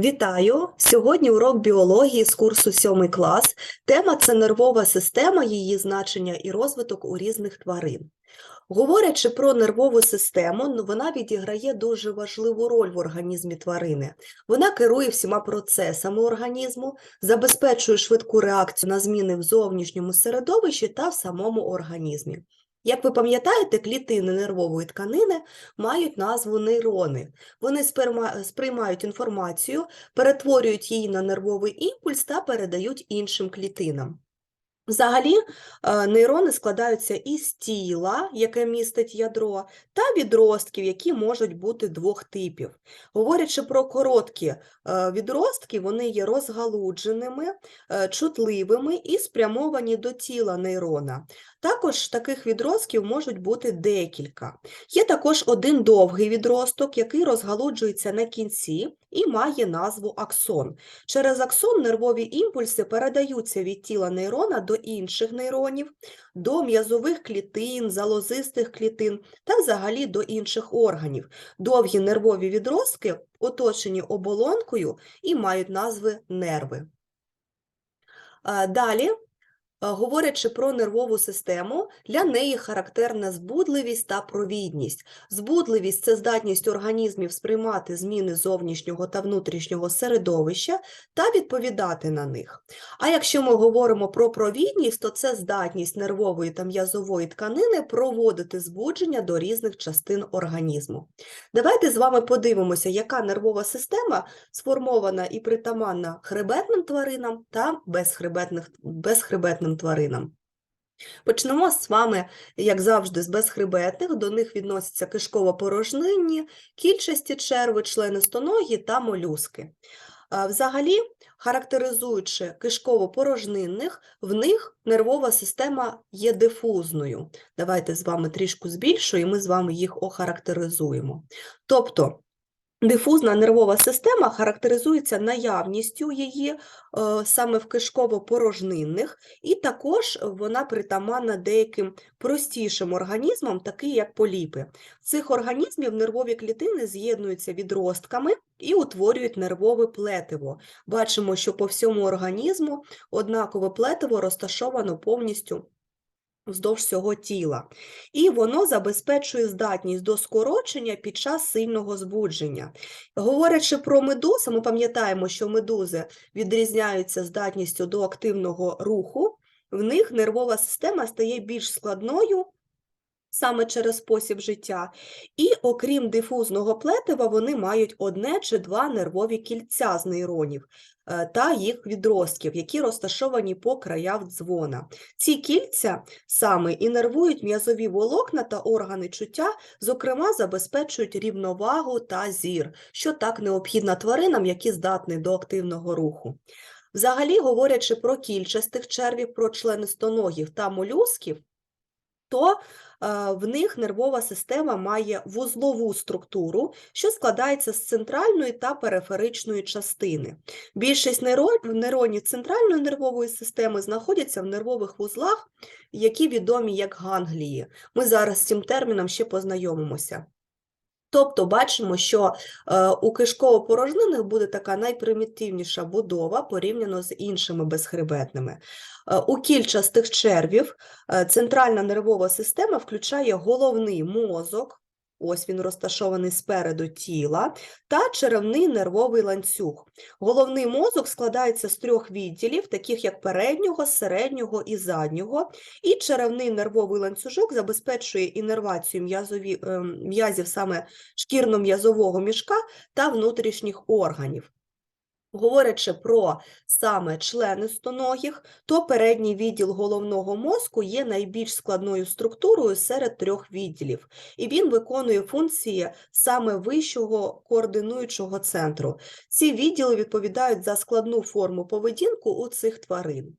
Вітаю! Сьогодні урок біології з курсу 7 клас. Тема це нервова система, її значення і розвиток у різних тварин. Говорячи про нервову систему, ну, вона відіграє дуже важливу роль в організмі тварини. Вона керує всіма процесами організму, забезпечує швидку реакцію на зміни в зовнішньому середовищі та в самому організмі. Як ви пам'ятаєте, клітини нервової тканини мають назву нейрони. Вони сприймають інформацію, перетворюють її на нервовий імпульс та передають іншим клітинам. Взагалі, е, нейрони складаються із тіла, яке містить ядро, та відростків, які можуть бути двох типів. Говорячи про короткі е, відростки, вони є розгалудженими, е, чутливими і спрямовані до тіла нейрона. Також таких відростків можуть бути декілька. Є також один довгий відросток, який розгалуджується на кінці і має назву аксон. Через аксон нервові імпульси передаються від тіла нейрона до інших нейронів, до м'язових клітин, залозистих клітин та взагалі до інших органів. Довгі нервові відростки оточені оболонкою і мають назви нерви. Е, Далі, говорячи про нервову систему, для неї характерна збудливість та провідність. Збудливість це здатність організмів сприймати зміни зовнішнього та внутрішнього середовища та відповідати на них. А якщо ми говоримо про провідність, то це здатність нервової та м'язової тканини проводити збудження до різних частин організму. Давайте з вами подивимося, яка нервова система сформована і притаманна хребетним тваринам та безхребетних, безхребетним тваринам. Почнемо з вами, як завжди, з безхребетних. До них відносяться кишково-порожнинні, кільчасті черви, членистоногі та молюски. Взагалі, характеризуючи кишково-порожнинних, в них нервова система є дифузною. Давайте з вами трішку збільшуємо, і ми з вами їх охарактеризуємо. Тобто, Дифузна нервова система характеризується наявністю її е, саме в кишково-порожнинних, і також вона притаманна деяким простішим організмам, такі як поліпи. В цих організмів нервові клітини з'єднуються відростками і утворюють нервове плетиво. Бачимо, що по всьому організму однакове плетиво розташовано повністю вздовж всього тіла. І воно забезпечує здатність до скорочення під час сильного збудження. Говорячи про медузи, ми пам'ятаємо, що медузи відрізняються здатністю до активного руху, в них нервова система стає більш складною. Саме через спосіб життя, і окрім дифузного плетива, вони мають одне чи два нервові кільця з нейронів е, та їх відростків, які розташовані по краях дзвона. Ці кільця саме і нервують м'язові волокна та органи чуття, зокрема, забезпечують рівновагу та зір, що так необхідно тваринам, які здатні до активного руху. Взагалі, говорячи про кільчастих червів, про членистоногів та молюсків, то е, в них нервова система має вузлову структуру, що складається з центральної та периферичної частини. Більшість нейро- нейронів центральної нервової системи знаходяться в нервових вузлах, які відомі як ганглії. Ми зараз з цим терміном ще познайомимося. Тобто бачимо, що е, у кишково-порожнинних буде така найпримітивніша будова порівняно з іншими безхребетними. Е, у кільчастих червів е, центральна нервова система включає головний мозок, ось він розташований спереду тіла, та черевний нервовий ланцюг. Головний мозок складається з трьох відділів, таких як переднього, середнього і заднього, і черевний нервовий ланцюжок забезпечує інервацію ем, м'язів саме шкірно-м'язового мішка та внутрішніх органів. Говорячи про саме члени стоногих, то передній відділ головного мозку є найбільш складною структурою серед трьох відділів, і він виконує функції саме вищого координуючого центру. Ці відділи відповідають за складну форму поведінку у цих тварин.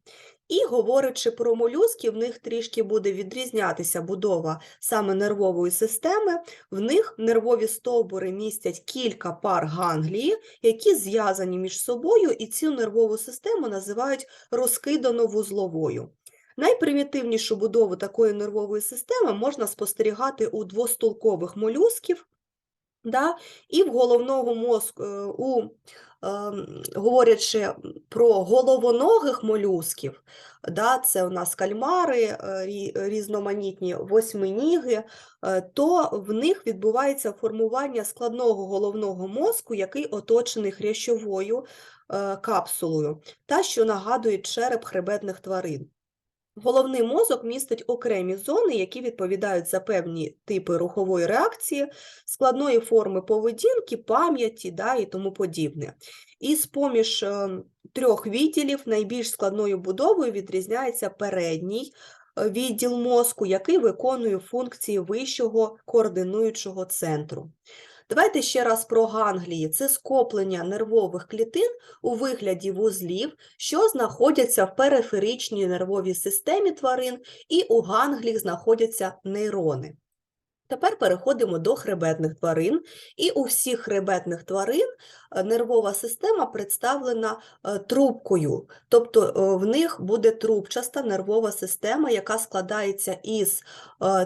І говорячи про молюски, в них трішки буде відрізнятися будова саме нервової системи. В них нервові стовбури містять кілька пар ганглії, які зв'язані між собою, і цю нервову систему називають розкидано-вузловою. Найпримітивнішу будову такої нервової системи можна спостерігати у двостулкових молюсків, Да? І в головного мозку, е, у, ем, говорячи про головоногих молюсків, да, це у нас кальмари, е, різноманітні восьминіги, е, то в них відбувається формування складного головного мозку, який оточений хрящовою е, капсулою, та що нагадує череп хребетних тварин. Головний мозок містить окремі зони, які відповідають за певні типи рухової реакції, складної форми поведінки, пам'яті да, і тому подібне. І з-поміж е, трьох відділів найбільш складною будовою відрізняється передній е, відділ мозку, який виконує функції вищого координуючого центру. Давайте ще раз про ганглії. Це скоплення нервових клітин у вигляді вузлів, що знаходяться в периферичній нервовій системі тварин, і у гангліх знаходяться нейрони. Тепер переходимо до хребетних тварин. І у всіх хребетних тварин е, нервова система представлена е, трубкою, тобто е, в них буде трубчаста нервова система, яка складається із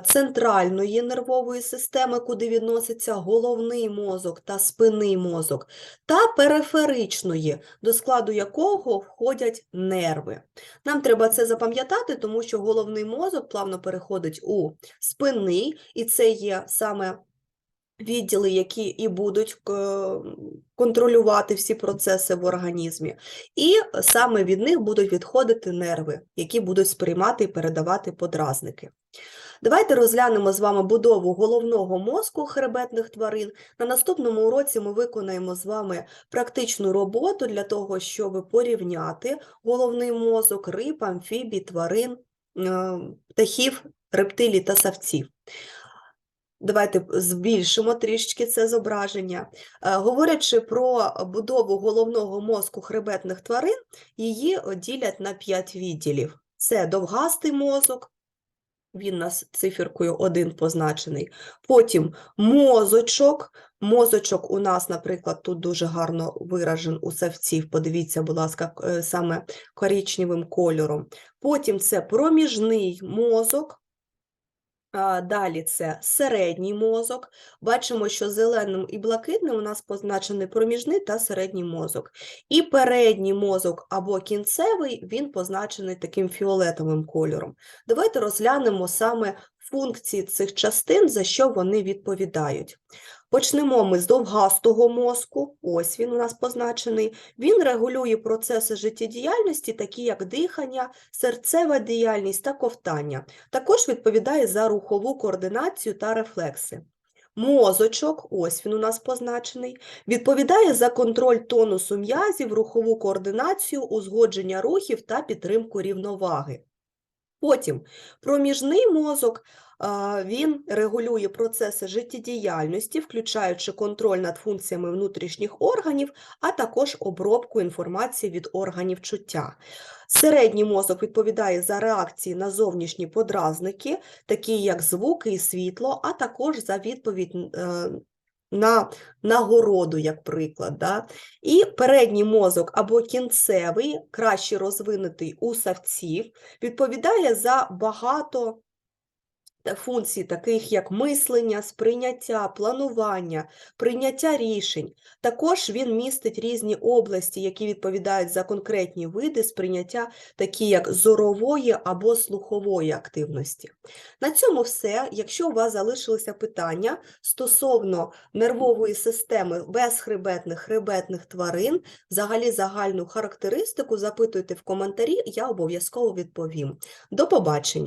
центральної нервової системи, куди відноситься головний мозок та спинний мозок, та периферичної, до складу якого входять нерви. Нам треба це запам'ятати, тому що головний мозок плавно переходить у спинний, і це є саме відділи, які і будуть е, контролювати всі процеси в організмі, і саме від них будуть відходити нерви, які будуть сприймати і передавати подразники. Давайте розглянемо з вами будову головного мозку хребетних тварин. На наступному уроці ми виконаємо з вами практичну роботу для того, щоб порівняти головний мозок риб, амфібій, тварин, е, птахів, рептилій та савців. Давайте збільшимо трішечки це зображення. Е, Говорячи про будову головного мозку хребетних тварин, її ділять на 5 відділів. Це довгастий мозок, він у нас циферкою 1 позначений. Потім мозочок. Мозочок у нас, наприклад, тут дуже гарно виражен у савців. Подивіться, будь ласка, е, саме коричневим кольором. Потім це проміжний мозок. Далі це середній мозок. Бачимо, що зеленим і блакитним у нас позначений проміжний та середній мозок. І передній мозок або кінцевий, він позначений таким фіолетовим кольором. Давайте розглянемо саме функції цих частин, за що вони відповідають. Почнемо ми з довгастого мозку, ось він у нас позначений. Він регулює процеси життєдіяльності, такі як дихання, серцева діяльність та ковтання. Також відповідає за рухову координацію та рефлекси. Мозочок, ось він у нас позначений, відповідає за контроль тонусу м'язів, рухову координацію, узгодження рухів та підтримку рівноваги. Потім проміжний мозок, він регулює процеси життєдіяльності, включаючи контроль над функціями внутрішніх органів, а також обробку інформації від органів чуття. Середній мозок відповідає за реакції на зовнішні подразники, такі як звуки і світло, а також за відповідь е, на нагороду, як приклад. Да? І передній мозок або кінцевий, краще розвинутий у савців, відповідає за багато функцій, таких як мислення, сприйняття, планування, прийняття рішень. Також він містить різні області, які відповідають за конкретні види сприйняття, такі як зорової або слухової активності. На цьому все. Якщо у вас залишилися питання стосовно нервової системи безхребетних хребетних тварин, взагалі загальну характеристику, запитуйте в коментарі, я обов'язково відповім. До побачення!